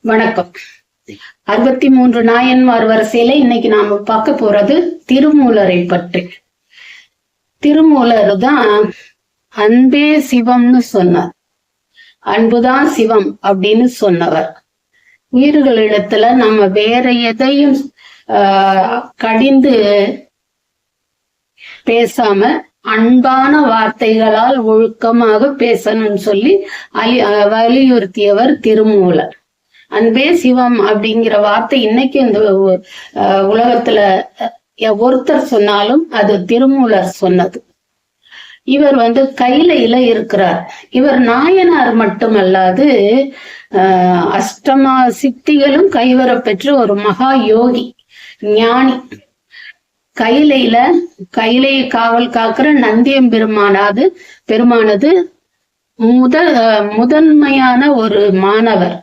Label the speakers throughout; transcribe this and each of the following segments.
Speaker 1: வணக்கம். அறுபத்தி மூன்று நாயன்மார் வரிசையில இன்னைக்கு நாம பார்க்க போறது திருமூலரை பற்றி. திருமூலர் தான் அன்பே சிவம்னு சொன்னார். அன்புதான் சிவம் அப்படின்னு சொன்னவர். உயிர்களிடத்துல நம்ம வேற எதையும் ஆஹ், கடிந்து பேசாம அன்பான வார்த்தைகளால் ஒழுக்கமாக பேசணும்னு சொல்லி அலி- அஹ் வலியுறுத்தியவர் திருமூலர். அன்பே சிவம் அப்படிங்கிற வார்த்தை இன்னைக்கு இந்த உலகத்துல ஒருத்தர் சொன்னாலும் அது திருமூலர் சொன்னது. இவர் வந்து கைலையில இருக்கிறார். இவர் நாயனார் மட்டுமல்லாது அஹ், அஷ்டமா சித்திகளும் கைவரப் பெற்ற ஒரு மகா யோகி ஞானி. கைலையில கைலையை காவல் காக்கிற நந்தியம் பெருமானாது பெருமானது முத முதன்மையான ஒரு மாணவர்.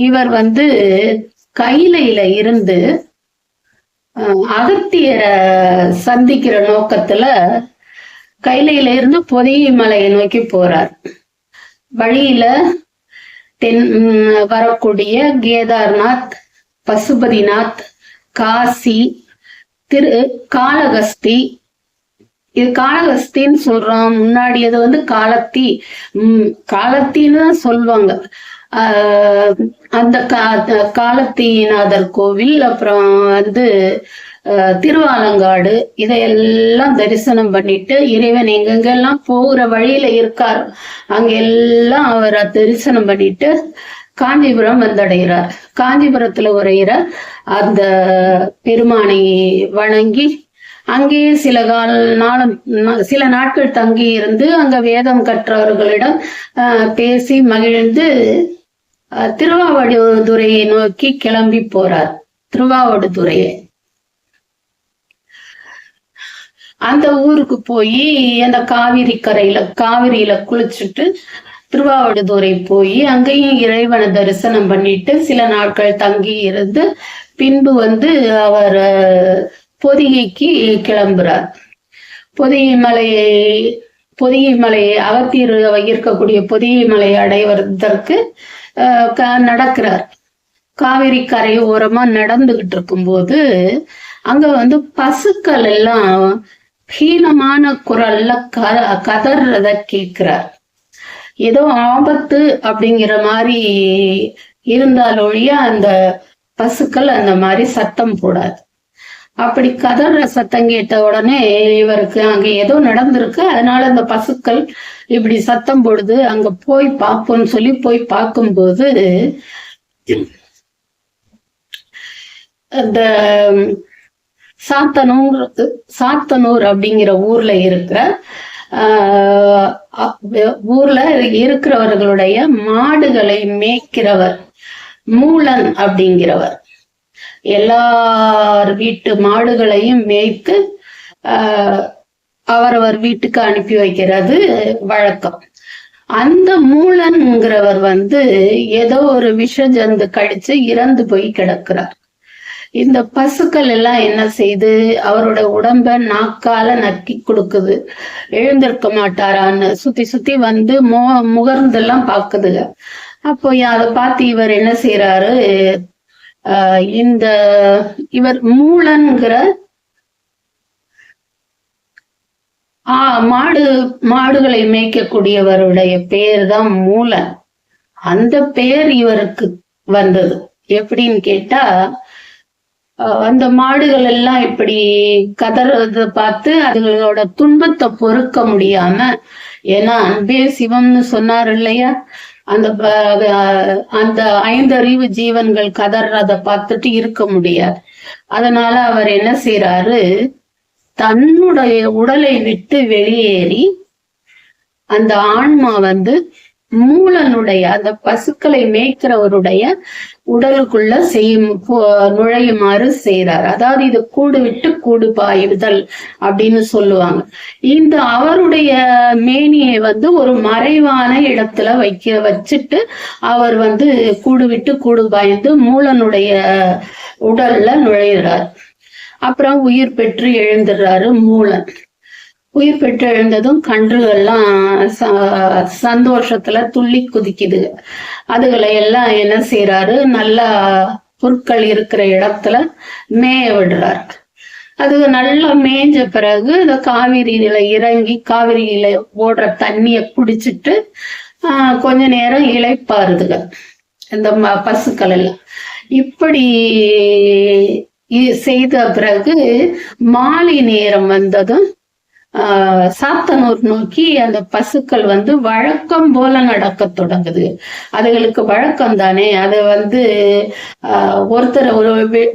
Speaker 1: இவர் வந்து கைலையில இருந்து அஹ், அகத்தியரை சந்திக்கிற நோக்கத்துல கைலையில இருந்து பொதிய மலையை நோக்கி போறார். வழியில தென் வரக்கூடிய கேதார்நாத் பசுபதிநாத் காசி திரு காளகஸ்தி இது காளகஸ்தின்னு சொல்றோம். முன்னாடி அது வந்து காலத்தி உம் காலத்தின்னு தான் சொல்லுவாங்க அந்த கா- காலத்திநாதர் கோவில் அப்புறம் வந்து திருவாலங்காடு இதையெல்லாம் தரிசனம் பண்ணிட்டு இறைவன் எங்கெங்கெல்லாம் போகிற வழியில இருக்கார் அங்கெல்லாம் அவரை தரிசனம் பண்ணிட்டு காஞ்சிபுரம் வந்தடைகிறார். காஞ்சிபுரத்துல உரையிற அந்த பெருமானை வணங்கி அங்கேயே சில கால நாளம் சில நாட்கள் தங்கி இருந்து அங்க வேதம் கற்றவர்களிடம் ஆஹ், பேசி மகிழ்ந்து திருவாவடுதுறையை நோக்கி கிளம்பி போறார். திருவாவடுதுறையை அந்த ஊருக்கு போய் அந்த காவிரி கரையில காவிரியில குளிச்சுட்டு திருவாவடுதுறை போய் அங்கேயும் இறைவனை தரிசனம் பண்ணிட்டு சில நாட்கள் தங்கி இருந்து பின்பு வந்து அவர் பொதிகைக்கு கிளம்புறார். பொதிகை மலையை பொதிகை மலையை அகத்தீர் இருக்கக்கூடிய பொதிகை மலையை அடைவதற்கு நடக்கிறார். காவிரி கரை ஓரமா நடந்துகிட்டு இருக்கும்போது அங்க வந்து பசுக்கள் எல்லாம் ஹீனமான குரல்ல க கதறத கேட்கிறார். ஏதோ ஆபத்து அப்படிங்கிற மாதிரி இருந்தாலொழிய அந்த பசுக்கள் அந்த மாதிரி சத்தம் போடாது. அப்படி கதற சத்தம் கேட்ட உடனே இவருக்கு அங்க ஏதோ நடந்திருக்கு. அதனால அந்த பசுக்கள் இப்படி சத்தம் போடுது. அங்க போய் பார்ப்போம்னு சொல்லி போய் பார்க்கும்போது அந்த சாத்தனூர் சாத்தனூர் அப்படிங்கிற ஊர்ல இருக்கிற ஆஹ் ஊர்ல இருக்கிறவர்களுடைய மாடுகளை மேய்க்கிறவர் மூலன் அப்படிங்கிறவர். எல்லார் வீட்டு மாடுகளையும் மேய்த்து ஆஹ் அவரவர் வீட்டுக்கு அனுப்பி வைக்கிறது வழக்கம். அந்த மூலன்கிறவர் வந்து ஏதோ ஒரு விஷ ஜந்து கடிச்சு இறந்து போய் கிடக்கிறார். இந்த பசுக்கள் எல்லாம் என்ன செய்து அவரோட உடம்ப நாக்கால நக்கி கொடுக்குது. எழுந்திருக்க மாட்டாரான்னு சுத்தி சுத்தி வந்து மோ முகர்ந்தெல்லாம் பாக்குதுங்க. அப்போ அதை பார்த்து இவர் என்ன செய்யறாரு இந்த இவர் மூலன்கிற ஆ மாடு மாடுகளை மேய்க்கக்கூடியவருடைய பேர் தான் மூலன். அந்த பெயர் இவருக்கு வந்தது. எப்படின்னு கேட்டா அஹ் அந்த மாடுகள் எல்லாம் இப்படி கதறத பார்த்து அதுகளோட துன்பத்தை பொறுக்க முடியாம ஏன்னா அன்பே சிவம்னு சொன்னார் இல்லையா? அந்த அந்த ஐந்தறிவு ஜீவன்கள் கதறத பார்த்துட்டு இருக்க முடியாது. அதனால அவர் என்ன செய்யறாரு தன்னுடைய உடலை விட்டு வெளியேறி அந்த ஆன்மா வந்து மூலனுடைய அந்த பசுக்களை மேய்க்கிறவருடைய உடலுக்குள்ள செய்யும் போ- நுழையுமாறு செய்யறாரு அதாவது இது கூடு விட்டு கூடு பாயுதல் அப்படின்னு சொல்லுவாங்க. இந்த அவருடைய மேனியை வந்து ஒரு மறைவான இடத்துல வைக்க வச்சுட்டு அவர் வந்து கூடு விட்டு கூடு பாய்ந்து மூலனுடைய உடல்ல நுழையிறார். அப்புறம் உயிர் பெற்று எழுந்துடுறாரு மூலன். உயிர் பெற்று எழுந்ததும் கன்றுகள்லாம் ச- சந்தோஷத்துல துள்ளி குதிக்குது. அதுகளை எல்லாம் என்ன செய்யறாரு நல்லா புற்கள் இருக்கிற இடத்துல மேய விடுறாரு. அது நல்லா மேய்ஞ்ச பிறகு இந்த காவிரியில இறங்கி காவிரியில ஓடுற தண்ணிய குடிச்சிட்டு ஆஹ், கொஞ்ச நேரம் இழைப்பாருதுக இந்த பசுக்கள் எல்லாம். இப்படி இ- செய்த பிறகு மாலை நேரம் வந்ததும் சாத்தனூர் நோக்கி அந்த பசுக்கள் வந்து வழக்கம் போல நடக்க தொடங்குது. அதுகளுக்கு வழக்கம் தானே. அது வந்து ஆஹ், ஒருத்தர் ஒரு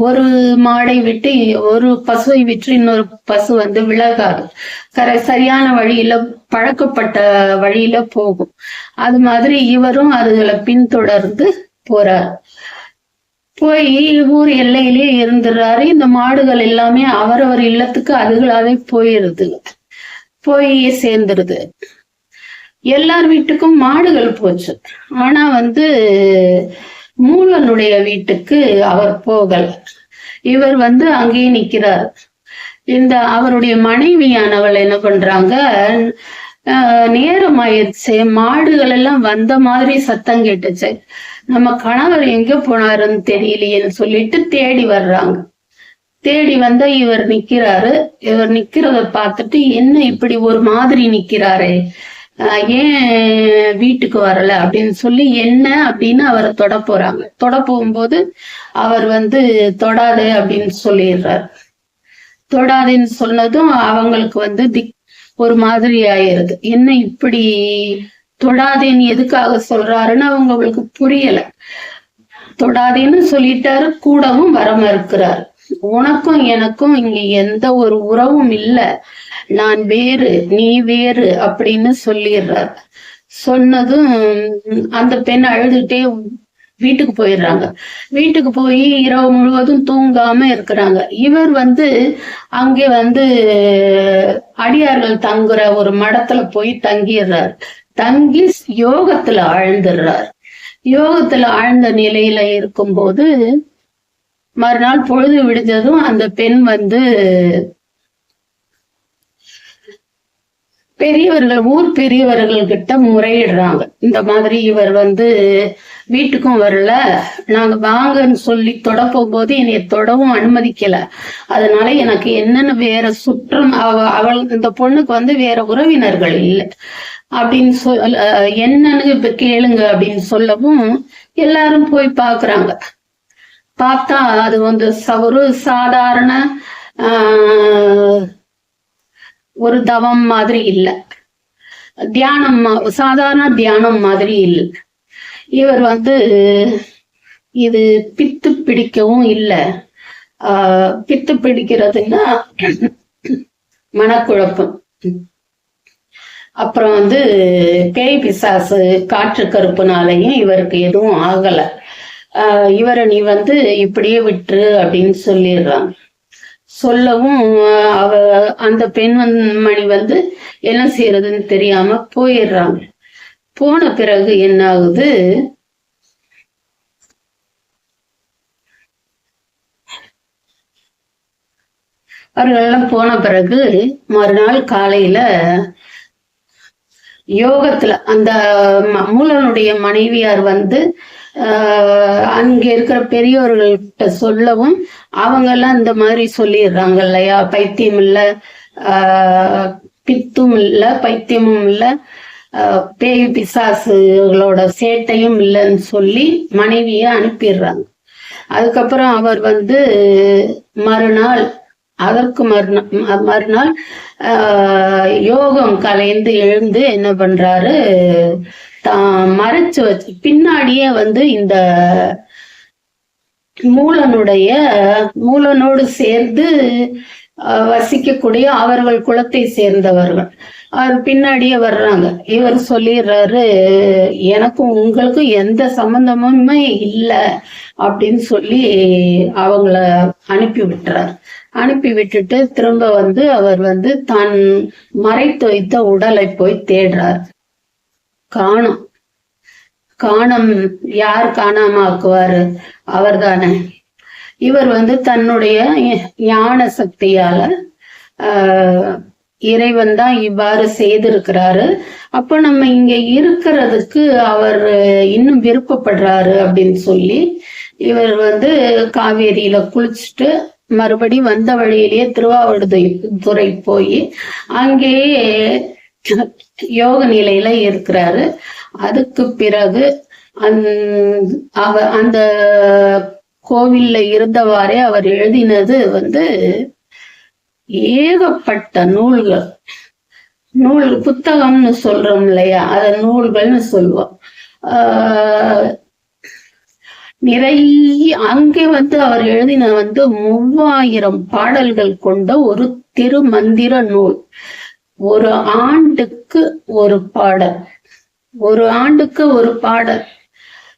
Speaker 1: ஒரு மாடை விட்டு ஒரு பசுவை விட்டு இன்னொரு பசு வந்து விலகாது. கரை சரியான வழியில பழக்கப்பட்ட வழியில போகும். அது மாதிரி இவரும் அதுகளை பின்தொடர்ந்து போறார். போய் ஊர் எல்லையிலே இருந்துடுறாரு இந்த மாடுகள் எல்லாமே அவரவர் இல்லத்துக்கு அதுகளாவே போயிருது. போய் சேர்ந்துருது. எல்லார் வீட்டுக்கும் மாடுகள் போச்சு. ஆனா வந்து மூலனுடைய வீட்டுக்கு அவர் போகல. இவர் வந்து அங்கேயே நிக்கிறார். இந்த அவருடைய மனைவியானவள் என்ன பண்றாங்க நேரம் ஆயிடுச்சு மாடுகள் எல்லாம் வந்த மாதிரி சத்தம் கேட்டுச்சு. நம்ம கணவர் எங்க போனாருன்னு தெரியலையேன்னு சொல்லிட்டு தேடி வர்றாங்க. தேடி வந்த இவர் நிக்கிறாரு. இவர் நிக்கிறத பார்த்துட்டு என்ன இப்படி ஒரு மாதிரி நிக்கிறாரே? ஆஹ் ஏன் வீட்டுக்கு வரல அப்படின்னு சொல்லி என்ன அப்படின்னு அவரை தொட போறாங்க. தொட போகும்போது அவர் வந்து தொடாது அப்படின்னு சொல்லிடுறாரு. தொடாதேன்னு சொன்னதும் அவங்களுக்கு வந்து திக் ஒரு மாதிரி ஆயிருது. என்ன இப்படி தொடாதேன்னு எதுக்காக சொல்றாருன்னு அவங்களுக்கு புரியல. தொடாதேன்னு சொல்லிட்டாரு கூடவும் வர மறுக்கிறாரு உனக்கும் எனக்கும் இங்க எந்த ஒரு உறவும் இல்ல. நான் வேறு நீ வேறு அப்படின்னு சொல்லிடுறார். சொன்னதும் அந்த பெண் அழுதுகிட்டே வீட்டுக்கு போயிடுறாங்க. வீட்டுக்கு போய் இரவு முழுவதும் தூங்காம இருக்கிறாங்க. இவர் வந்து அங்கே வந்து அடியார்கள் தங்குற ஒரு மடத்துல போய் தங்கிடுறார். தங்கி யோகத்துல ஆழ்ந்துடுறார். யோகத்துல ஆழ்ந்த நிலையில இருக்கும்போது மறுநாள் பொழுது விடிஞ்சதும் அந்த பெண் வந்து பெரியவர்கள் ஊர் பெரியவர்கள் கிட்ட முறையிடுறாங்க. இந்த மாதிரி இவர் வந்து வீட்டுக்கும் வரல நாங்க வாங்கன்னு சொல்லி தொட போகும்போது என்னைய தொடவும் அனுமதிக்கல. அதனால எனக்கு என்னன்னு வேற சுற்றம் அவ அவள் இந்த பொண்ணுக்கு வந்து வேற உறவினர்கள் இல்லை. அப்படின்னு சொல் என்னன்னு இப்ப கேளுங்க அப்படின்னு சொல்லவும் எல்லாரும் போய் பாக்குறாங்க. பார்த்தா அது வந்து ஒரு சாதாரண ஆஹ், ஒரு தவம் மாதிரி இல்ல. தியானம் சாதாரண தியானம் மாதிரி இல்லை. இவர் வந்து இது பித்து பிடிக்கவும் இல்லை. ஆஹ், பித்து பிடிக்கிறதுன்னா மனக்குழப்பம் அப்புறம் வந்து பேய் பிசாசு காற்று கருப்புனாலையும் இவருக்கு எதுவும் ஆகல. இவரை நீ வந்து இப்படியே விட்டுரு அப்படின்னு சொல்லிடுறாங்க. சொல்லவும் அவ அந்த பெண் வந்து- மணி வந்து என்ன செய்யறதுன்னு தெரியாம போயிடுறாங்க. போன பிறகு என்ன ஆகுது அவர்களெல்லாம் போன பிறகு மறுநாள் காலையில யோகத்துல அந்த மூலனுடைய மனைவியார் வந்து அங்க இருக்கிற பெரியவர்கள்ட்ட சொல்லவும் அவங்க எல்லாம் இந்த மாதிரி சொல்லிடுறாங்க இல்லையா பைத்தியம் இல்ல ஆஹ் பித்தும் இல்ல பைத்தியமும் இல்ல ஆஹ் பேய் பிசாசுகளோட சேட்டையும் இல்லைன்னு சொல்லி மனைவியை அனுப்பிடுறாங்க. அதுக்கப்புறம் அவர் வந்து மறுநாள் அதற்கு மறுநாள் மறுநாள் ஆஹ் யோகம் கலைந்து எழுந்து என்ன பண்றாரு தான் மறைச்சு வச்சு பின்னாடியே வந்து இந்த மூலனுடைய மூலனோடு சேர்ந்து வசிக்கக்கூடிய அவர்கள் குலத்தை சேர்ந்தவர்கள். அவர் பின்னாடியே வர்றாங்க. இவர் சொல்லிடுறாரு எனக்கும் உங்களுக்கும் எந்த சம்பந்தமுமே இல்லை அப்படின்னு சொல்லி அவங்கள அனுப்பி விட்டுறாரு. அனுப்பி விட்டுட்டு திரும்ப வந்து அவர் வந்து தான் மறைத்து வைத்த உடலை போய் தேடுறார். காணும். காணம். யார் காணாம ஆக்குவாரு? அவர்தானே. இவர் வந்து தன்னுடைய ஞான சக்தியால ஆஹ், இறைவன் தான் இவ்வாறு செய்திருக்கிறாரு. அப்போ நம்ம இங்க இருக்கிறதுக்கு அவர் இன்னும் விருப்பப்படுறாரு அப்படின்னு சொல்லி இவர் வந்து காவேரியில குளிச்சுட்டு மறுபடி வந்த வழியிலேயே திருவாவடுதுறை துறை போய் அங்கேயே யோக நிலையில இருக்கிறாரு. அதுக்கு பிறகு அந்- அவ அந்த கோவில்ல இருந்தவாறே அவர் எழுதினது வந்து ஏகப்பட்ட நூல்கள். நூல் புத்தகம்னு சொல்றோம் இல்லையா? அத நூல்கள்னு சொல்லுவோம் நிறைய அங்கே வந்து அவர் எழுதின வந்து மூவாயிரம் பாடல்கள் கொண்ட ஒரு திருமந்திர நூல். ஒரு ஆண்டுக்கு ஒரு பாடல். ஒரு ஆண்டுக்கு ஒரு பாடல்.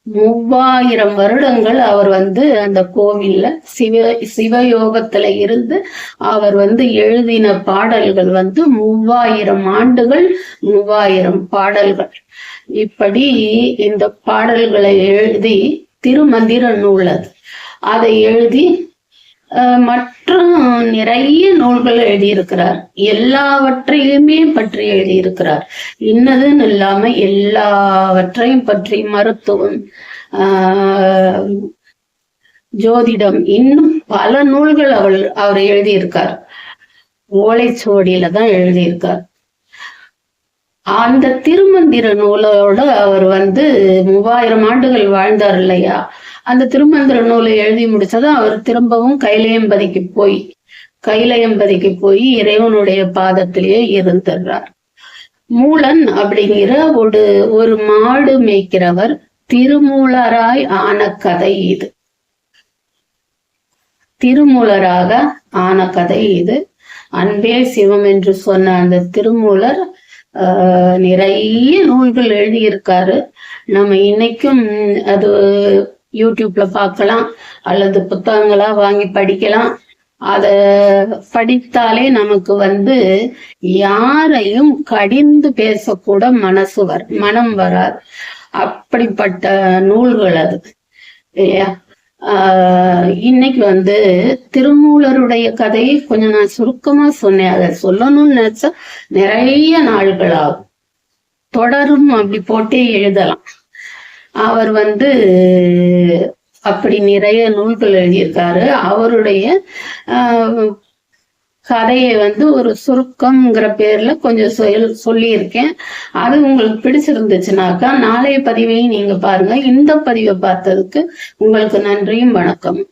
Speaker 1: மூவாயிரம் வருடங்கள் அவர் வந்து அந்த கோவில்ல சிவ சிவயோகத்துல இருந்து அவர் வந்து எழுதின பாடல்கள் வந்து மூவாயிரம் ஆண்டுகள் மூவாயிரம் பாடல்கள். இப்படி இந்த பாடல்களை எழுதி திருமந்திர நூல் அது அதை எழுதி மற்றும் நிறைய நூல்கள் எழுதியிருக்கிறார். எல்லாவற்றையுமே பற்றி எழுதியிருக்கிறார். இன்னதுன்னு இல்லாம எல்லாவற்றையும் பற்றி மருத்துவம் ஆஹ், ஜோதிடம் இன்னும் பல நூல்கள் அவர் அவர் எழுதியிருக்கார். ஓலைச்சுவடியில தான் எழுதியிருக்கார். அந்த திருமந்திர நூலோட அவர் வந்து மூவாயிரம் ஆண்டுகள் வாழ்ந்தார் இல்லையா? அந்த திருமந்திர நூலை எழுதி முடிச்சதும் அவர் திரும்பவும் கைலையம்பதிக்கு போய் கைலையம்பதிக்கு போய் இறைவனுடைய பாதத்திலேயே இருந்துடுறார். மூலன் அப்படிங்கிற ஒரு ஒரு மாடு மேய்க்கிறவர் திருமூலராய் ஆன கதை இது. திருமூலராக ஆன கதை இது. அன்பே சிவம் என்று சொன்ன அந்த திருமூலர் ஆஹ், நிறைய நூல்கள் எழுதியிருக்காரு. நம்ம இன்னைக்கும் அது யூடியூப்ல பார்க்கலாம் அல்லது புத்தகங்களா வாங்கி படிக்கலாம். அத படித்தாலே நமக்கு வந்து யாரையும் கடிந்து பேசக்கூட மனசு வர் மனம் வராது. அப்படிப்பட்ட நூல்கள் அது. இல்லையா? ஆஹ் இன்னைக்கு வந்து திருமூலருடைய கதையை கொஞ்சம் நான் சுருக்கமா சொன்னேன். அதை சொல்லணும்னு நினைச்சா நிறைய நாள்கள் ஆகும். தொடரும் அப்படி போட்டே எழுதலாம். அவர் வந்து அப்படி நிறைய நூல்கள் எழுதியிருக்காரு. அவருடைய ஆஹ், கதையை வந்து ஒரு சுருக்கம்ங்கிற பேர்ல கொஞ்சம் சொல் சொல்லியிருக்கேன். அது உங்களுக்கு பிடிச்சிருந்துச்சுனாக்கா நாளைய பதிவையும் நீங்க பாருங்க. இந்த பதிவை பார்த்ததுக்கு உங்களுக்கு நன்றியும் வணக்கம்.